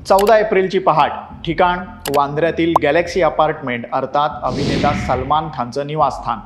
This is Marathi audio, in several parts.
चौदा एप्रिलची पहाट ठिकाण वांद्र्यातील गॅलेक्सी अपार्टमेंट अर्थात अभिनेता सलमान खानचं निवासस्थान.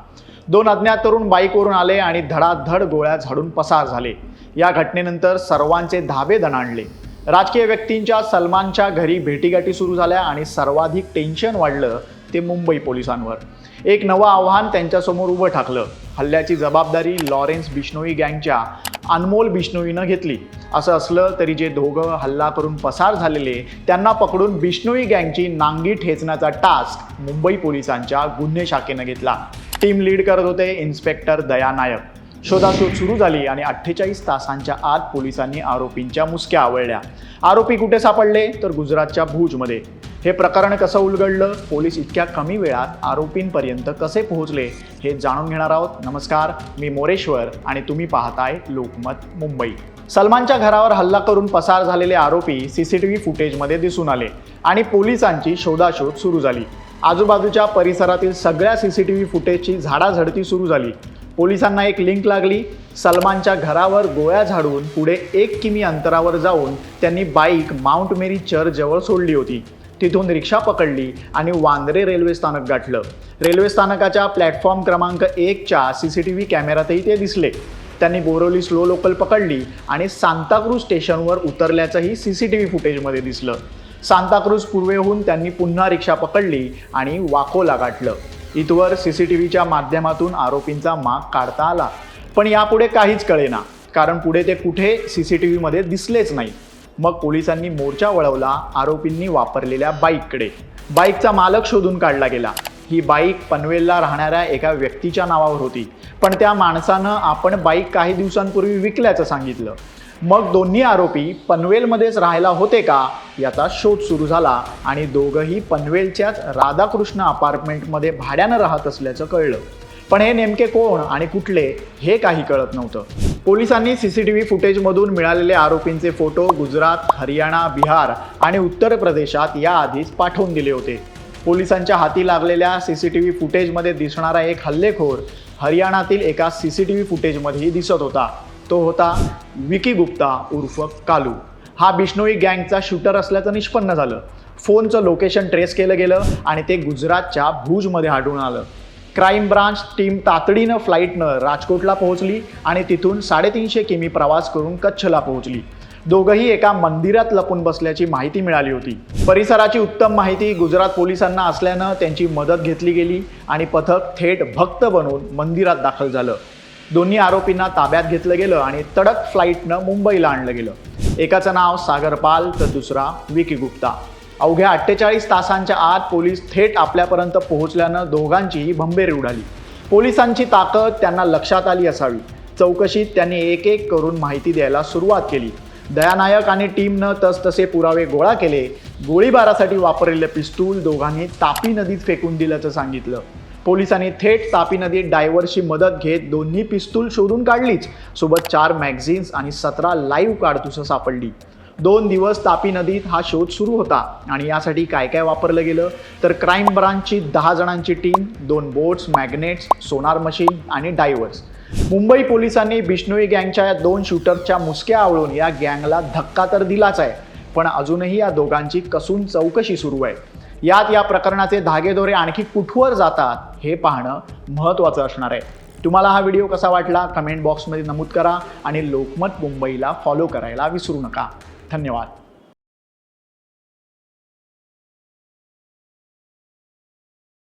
दोन अज्ञात तरुण बाईकवरून आले आणि धडाधड गोळ्या झाडून पसार झाले. या घटनेनंतर सर्वांचे धाबे दणाणले. राजकीय व्यक्तींच्या सलमानच्या घरी भेटीगाठी सुरू झाल्या आणि सर्वाधिक टेन्शन वाढलं ते मुंबई पोलिसांवर. एक नवं आव्हान त्यांच्यासमोर उभं ठाकलं. हल्ल्याची जबाबदारी लॉरेन्स बिश्नोई गँगच्या अनमोल बिश्नोईनं घेतली. असं असलं तरी जे दोघं हल्ला करून पसार झालेले त्यांना पकडून बिष्णोई गँगची नांगी ठेचण्याचा टास्क मुंबई पोलिसांच्या गुन्हे शाखेनं घेतला. टीम लीड करत होते इन्स्पेक्टर दया नायक. शोधाशोध सुरू झाली आणि अठ्ठेचाळीस तासांच्या आत पोलिसांनी आरोपींच्या मुसक्या आवळल्या. आरोपी कुठे सापडले? तर गुजरातच्या भुजमध्ये. हे प्रकरण कसं उलगडलं? पोलीस इतक्या कमी वेळात आरोपींपर्यंत कसे पोहोचले? हे जाणून घेणार आहोत. नमस्कार मी मोरेश्वर आणि तुम्ही पाहताय लोकमत मुंबई. सलमानच्या घरावर हल्ला करून पसार झालेले आरोपी सीसीटीव्ही फुटेजमध्ये दिसून आले आणि पोलिसांची शोधाशोध सुरू झाली. आजूबाजूच्या परिसरातील सगळ्या सीसीटीव्ही फुटेजची झाडाझडती सुरू झाली. पोलिसांना एक लिंक लागली. सलमानच्या घरावर गोळ्या झाडून पुढे एक किमी अंतरावर जाऊन त्यांनी बाईक माउंट मेरी चर्चजवळ सोडली होती. तिथून रिक्षा पकडली आणि वांद्रे रेल्वे स्थानक गाठलं. रेल्वे स्थानकाच्या प्लॅटफॉर्म क्रमांक एकच्या सी सी टी व्ही कॅमेऱ्यातही ते दिसले. त्यांनी बोरोली स्लो लोकल पकडली आणि सांताक्रूज स्टेशनवर उतरल्याचंही सी सी टी व्ही फुटेजमध्ये दिसलं. सांताक्रूज पूर्वेहून त्यांनी पुन्हा रिक्षा पकडली आणि वाकोला गाठलं. इथवर सी सी टी व्हीच्या माध्यमातून आरोपींचा माग काढता आला. पण यापुढे काहीच कळेना कारण पुढे ते कुठे सी सी टी व्हीमध्ये दिसलेच नाही. मग पोलिसांनी मोर्चा वळवला आरोपींनी वापरलेल्या बाईककडे. बाईकचा मालक शोधून काढला गेला. ही बाईक पनवेलला राहणाऱ्या एका व्यक्तीच्या नावावर होती. पण त्या माणसानं आपण बाईक काही दिवसांपूर्वी विकल्याचं सांगितलं. मग दोन्ही आरोपी पनवेलमध्येच राहायला होते का याचा शोध सुरू झाला आणि दोघंही पनवेलच्याच राधाकृष्ण अपार्टमेंटमध्ये भाड्यानं राहत असल्याचं कळलं. पण हे नेमके कोण आणि कुठले हे काही कळत नव्हतं. पोलिसांनी सी सी टी व्ही फुटेजमधून मिळालेले आरोपींचे फोटो गुजरात हरियाणा बिहार आणि उत्तर प्रदेशात याआधीच पाठवून दिले होते. पोलिसांच्या हाती लागलेल्या सी सी टी व्ही फुटेजमध्ये दिसणारा एक हल्लेखोर हरियाणातील एका सी सी टी व्ही फुटेजमध्येही दिसत होता. तो होता विकी गुप्ता उर्फ कालू. हा बिष्णोई गँगचा शूटर असल्याचं निष्पन्न झालं. फोनचं लोकेशन ट्रेस केलं गेलं आणि ते गुजरातच्या भुजमध्ये आढळून आलं. क्राईम ब्रांच टीम तातडीनं फ्लाईटनं राजकोटला पोहोचली आणि तिथून साडेतीनशे किमी प्रवास करून कच्छला पोहोचली. दोघंही एका मंदिरात लपून बसल्याची माहिती मिळाली होती. परिसराची उत्तम माहिती गुजरात पोलिसांना असल्यानं त्यांची मदत घेतली गेली आणि पथक थेट भक्त बनून मंदिरात दाखल झालं. दोन्ही आरोपींना ताब्यात घेतलं गेलं आणि तडक फ्लाईटनं मुंबईला आणलं गेलं. एकाचं नाव सागर पाल तर दुसरा विकी गुप्ता. अवघ्या अठ्ठेचाळीस तासांच्या आत पोलीस थेट आपल्यापर्यंत पोहोचल्यानं दोघांचीही भंबेरी उडाली. पोलिसांची ताकद त्यांना लक्षात आली असावी. चौकशीत त्यांनी एक एक करून माहिती द्यायला सुरुवात केली. दयानायक आणि टीमनं तसतसे पुरावे गोळा केले. गोळीबारासाठी वापरलेलं पिस्तूल दोघांनी तापी नदीत फेकून दिल्याचं सांगितलं. पोलिसांनी थेट तापी नदीत डायव्हरची मदत घेत दोन्ही पिस्तूल शोधून काढलीच. सोबत चार मॅगझिन्स आणि सतरा लाईव्ह काडतुसं सापडली. दोन दिवस तापी नदीत हा शोध सुरू होता आणि यासाठी काय काय वापरलं गेलं? तर क्राईम ब्रांचची दहा जणांची टीम दोन बोट्स मॅग्नेट्स सोनार मशीन आणि डायव्हर्स मुंबई पोलिसांनी बिष्णोई गँगच्या या दोन शूटरच्या मुसक्या आवळून या गँगला धक्का तर दिलाच आहे पण अजूनही या दोघांची कसून चौकशी सुरू आहे. यात या प्रकरणाचे धागेदोरे आणखी कुठवर जातात हे पाहणं महत्त्वाचं असणार आहे. तुम्हाला हा व्हिडिओ कसा वाटला? कमेंट बॉक्समध्ये नमूद करा आणि लोकमत मुंबईला फॉलो करायला विसरू नका. धन्यवाद.